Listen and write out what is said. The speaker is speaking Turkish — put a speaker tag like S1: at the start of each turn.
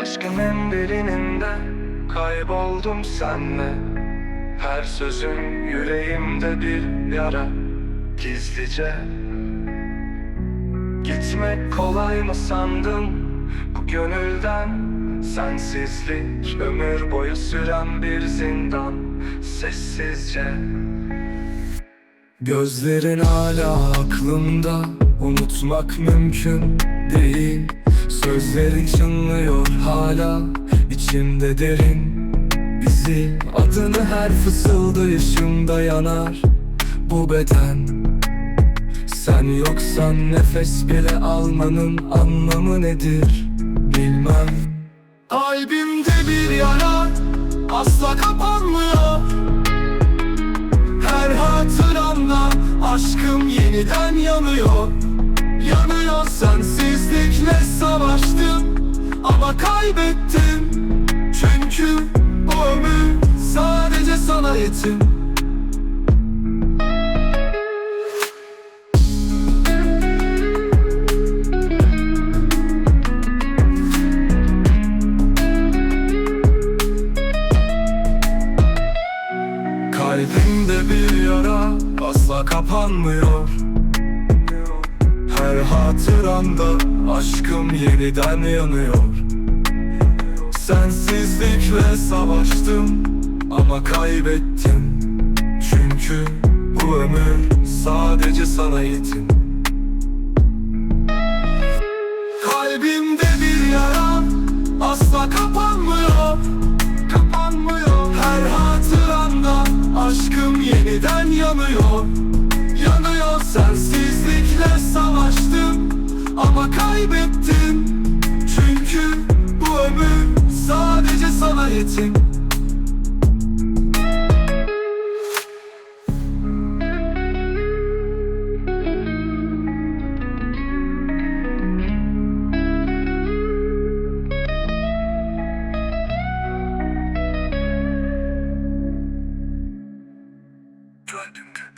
S1: Aşkımın derininde kayboldum senle. Her sözün yüreğimde bir yara. Gizlice Gitmek kolay mı sandın? Bu gönülden Sensizlik ömür boyu süren bir zindan. Sessizce. Gözlerin hala aklımda. Unutmak mümkün değil Sözlerin çınlıyor hala içimde derin. Bizi adını her fısıldayışımda yanar. Bu beden Sen yoksan nefes bile almanın anlamı nedir? Bilmem. Kalbimde bir yara asla kapanmıyor. Her hatıranla aşkım yeniden yanıyor. Yanıyor savaştım Ama kaybettim. Çünkü bu ömür sadece sana yetim. Kalbimde bir yara asla kapanmıyor. Her hatıramda aşkım yeniden yanıyor. Sensizlikle savaştım ama kaybettim. Çünkü bu ömür sadece sana yetim. Kalbimde bir yara asla kapanmıyor. Kapanmıyor. Her hatıramda aşkım yeniden yanıyor. Yanıyor. Sensizlikle savaştım sitting Threatened.